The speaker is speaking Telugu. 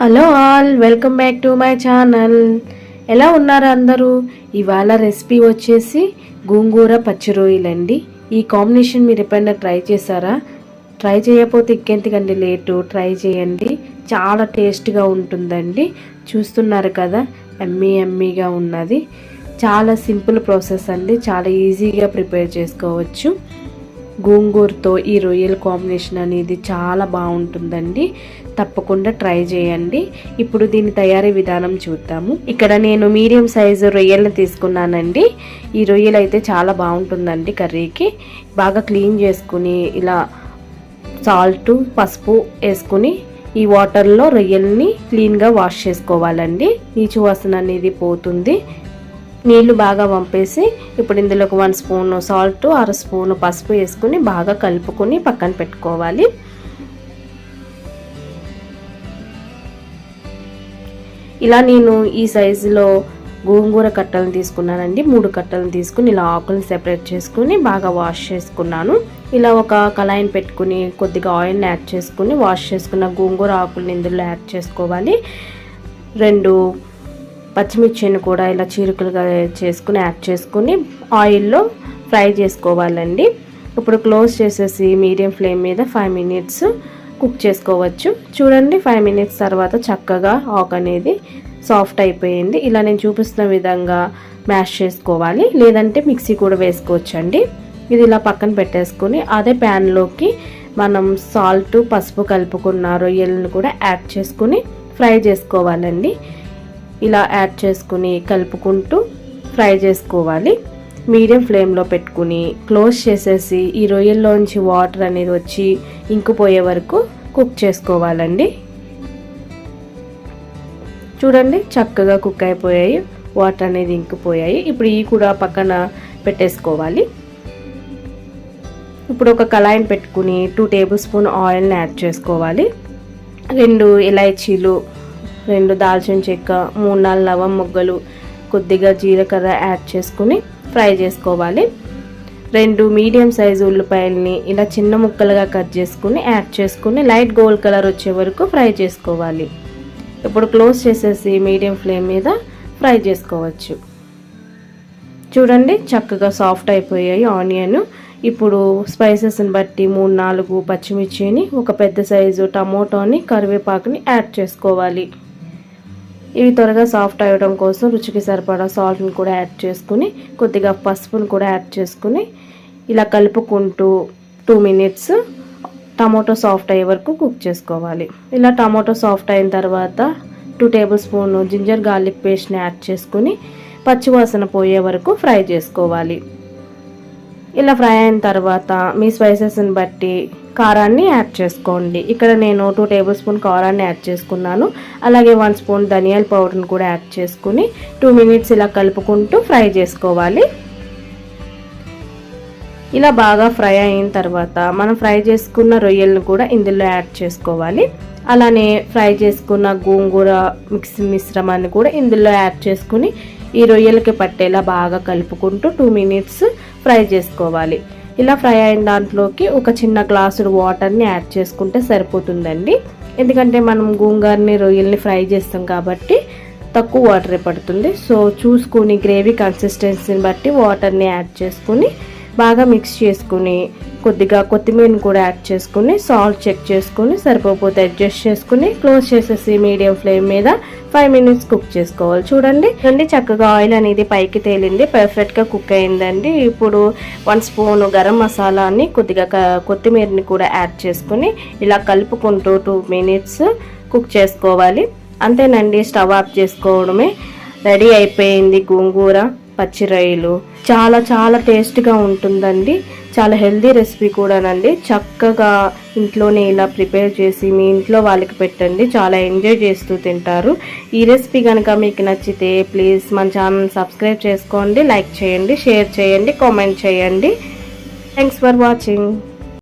Hello all welcome back to my channel. ఎలా ఉన్నారు అందరూ? ఇవాళ రెసిపీ వచ్చేసి గోంగూర పచ్చి రొయ్యలండి. ఈ కాంబినేషన్ మీరు ఎప్పుడైనా ట్రై చేశారా? ట్రై చేయకపోతే ఇంకెంతకండి లేటు? ట్రై చేయండి. చాలా టేస్ట్గా ఉంటుందండి. చూస్తున్నారు కదా ఎమ్మీ ఎమ్మీగా ఉన్నది. చాలా సింపుల్ ప్రాసెస్ అండి. చాలా ఈజీగా ప్రిపేర్ చేసుకోవచ్చు. గోంగూరతో ఈ రొయ్యల కాంబినేషన్ అనేది చాలా బాగుంటుందండి. తప్పకుండా ట్రై చేయండి. ఇప్పుడు దీని తయారీ విధానం చూద్దాము. ఇక్కడ నేను మీడియం సైజు రొయ్యలను తీసుకున్నానండి. ఈ రొయ్యలు అయితే చాలా బాగుంటుందండి కర్రీకి. బాగా క్లీన్ చేసుకుని ఇలా సాల్ట్ పసుపు వేసుకుని ఈ వాటర్లో రొయ్యల్ని క్లీన్గా వాష్ చేసుకోవాలండి. నీచు వాసన అనేది పోతుంది. నీళ్ళు బాగా వంపేసి ఇప్పుడు ఇందులోకి వన్ స్పూన్ సాల్ట్ అర స్పూన్ పసుపు వేసుకుని బాగా కలుపుకొని పక్కన పెట్టుకోవాలి. ఇలా నేను ఈ సైజులో గోంగూర కట్టలను తీసుకున్నానండి. మూడు కట్టలను తీసుకుని ఇలా ఆకులను సెపరేట్ చేసుకుని బాగా వాష్ చేసుకున్నాను. ఇలా ఒక కళాయిని పెట్టుకుని కొద్దిగా ఆయిల్ని యాడ్ చేసుకుని వాష్ చేసుకున్న గోంగూర ఆకులను ఇందులో యాడ్ చేసుకోవాలి. రెండు పచ్చిమిర్చిని కూడా ఇలా చీరుకలుగా చేసుకుని యాడ్ చేసుకుని ఆయిల్లో ఫ్రై చేసుకోవాలండి. ఇప్పుడు క్లోజ్ చేసేసి మీడియం ఫ్లేమ్ మీద ఫైవ్ మినిట్స్ కుక్ చేసుకోవచ్చు. చూడండి ఫైవ్ మినిట్స్ తర్వాత చక్కగా ఆక్ అనేది సాఫ్ట్ అయిపోయింది. ఇలా నేను చూపిస్తున్న విధంగా మ్యాష్ చేసుకోవాలి. లేదంటే మిక్సీ కూడా వేసుకోవచ్చండి. ఇది ఇలా పక్కన పెట్టేసుకొని అదే ప్యాన్లోకి మనం సాల్ట్ పసుపు కలుపుకున్న రొయ్యలను కూడా యాడ్ చేసుకుని ఫ్రై చేసుకోవాలండి. ఇలా యాడ్ చేసుకుని కలుపుకుంటూ ఫ్రై చేసుకోవాలి. మీడియం ఫ్లేమ్లో పెట్టుకుని క్లోజ్ చేసేసి ఈ రొయ్యల్లోంచి వాటర్ అనేది వచ్చి ఇంకిపోయే వరకు కుక్ చేసుకోవాలండి. చూడండి చక్కగా కుక్ అయిపోయాయి. వాటర్ అనేది ఇంకిపోయాయి. ఇప్పుడు ఈ కూడా పక్కన పెట్టేసుకోవాలి. ఇప్పుడు ఒక కళాయిని పెట్టుకుని టూ టేబుల్ స్పూన్ ఆయిల్ని యాడ్ చేసుకోవాలి. రెండు ఇలాచీలు రెండు దాల్చిన చెక్క మూడు నాలుగు లవం మొగ్గలు కొద్దిగా జీలకర్ర యాడ్ చేసుకుని ఫ్రై చేసుకోవాలి. రెండు మీడియం సైజు ఉల్లిపాయల్ని ఇలా చిన్న ముక్కలుగా కట్ చేసుకుని యాడ్ చేసుకుని లైట్ గోల్డ్ కలర్ వచ్చే వరకు ఫ్రై చేసుకోవాలి. ఇప్పుడు క్లోజ్ చేసేసి మీడియం ఫ్లేమ్ మీద ఫ్రై చేసుకోవచ్చు. చూడండి చక్కగా సాఫ్ట్ అయిపోయాయి ఆనియన్. ఇప్పుడు స్పైసెస్ని బట్టి మూడు నాలుగు పచ్చిమిర్చిని ఒక పెద్ద సైజు టమోటోని కరివేపాకుని యాడ్ చేసుకోవాలి. ఇవి త్వరగా సాఫ్ట్ అవ్వడం కోసం రుచికి సరిపడా సాల్ట్ని కూడా యాడ్ చేసుకుని కొద్దిగా పసుపుని కూడా యాడ్ చేసుకుని ఇలా కలుపుకుంటూ టూ మినిట్స్ టమాటో సాఫ్ట్ అయ్యే వరకు కుక్ చేసుకోవాలి. ఇలా టమాటో సాఫ్ట్ అయిన తర్వాత two table spoon ginger garlic పేస్ట్ని యాడ్ చేసుకుని పచ్చివాసన పోయే వరకు ఫ్రై చేసుకోవాలి. ఇలా ఫ్రై అయిన తర్వాత మీ స్పైసెస్ని బట్టి కారాన్ని యాడ్ చేసుకోండి. ఇక్కడ నేను టూ టేబుల్ స్పూన్ కారాన్ని యాడ్ చేసుకున్నాను. అలాగే వన్ స్పూన్ ధనియాల పౌడర్ని కూడా యాడ్ చేసుకుని టూ మినిట్స్ ఇలా కలుపుకుంటూ ఫ్రై చేసుకోవాలి. ఇలా బాగా ఫ్రై అయిన తర్వాత మనం ఫ్రై చేసుకున్న రొయ్యలను కూడా ఇందులో యాడ్ చేసుకోవాలి. అలానే ఫ్రై చేసుకున్న గోంగూర మిక్స్ మిశ్రమాన్ని కూడా ఇందులో యాడ్ చేసుకుని ఈ రొయ్యలకి పట్టేలా బాగా కలుపుకుంటూ టూ మినిట్స్ ఫ్రై చేసుకోవాలి. ఇలా ఫ్రై అయిన దాంట్లోకి ఒక చిన్న గ్లాసుడు వాటర్ని యాడ్ చేసుకుంటే సరిపోతుందండి. ఎందుకంటే మనం గోంగారని రొయ్యల్ని ఫ్రై చేస్తాం కాబట్టి తక్కువ వాటరే పడుతుంది. సో చూసుకుని గ్రేవీ కన్సిస్టెన్సీని బట్టి వాటర్ని యాడ్ చేసుకుని బాగా మిక్స్ చేసుకుని కొద్దిగా కొత్తిమీరని కూడా యాడ్ చేసుకుని సాల్ట్ చెక్ చేసుకుని సరిపోతే అడ్జస్ట్ చేసుకుని క్లోజ్ చేసేసి మీడియం ఫ్లేమ్ మీద ఫైవ్ మినిట్స్ కుక్ చేసుకోవాలి. చూడండి చూడండి చక్కగా ఆయిల్ అనేది పైకి తేలింది. పర్ఫెక్ట్గా కుక్ అయిందండి. ఇప్పుడు వన్ స్పూన్ గరం మసాలాని కొద్దిగా కొత్తిమీరని కూడా యాడ్ చేసుకుని ఇలా కలుపుకుంటూ టూ మినిట్స్ కుక్ చేసుకోవాలి. అంతేనండి స్టవ్ ఆఫ్ చేసుకోవడమే. రెడీ అయిపోయింది గోంగూర పచ్చిరొయ్యలు చాలా చాలా టేస్ట్గా ఉంటుందండి. చాలా హెల్దీ రెసిపీ కూడానండి. చక్కగా ఇంట్లోనే ఇలా ప్రిపేర్ చేసి మీ ఇంట్లో వాళ్ళకి పెట్టండి. చాలా ఎంజాయ్ చేస్తూ తింటారు. ఈ రెసిపీ కనుక మీకు నచ్చితే ప్లీజ్ మన ఛానల్ సబ్స్క్రైబ్ చేసుకోండి లైక్ చేయండి షేర్ చేయండి కామెంట్ చేయండి. Thanks for watching.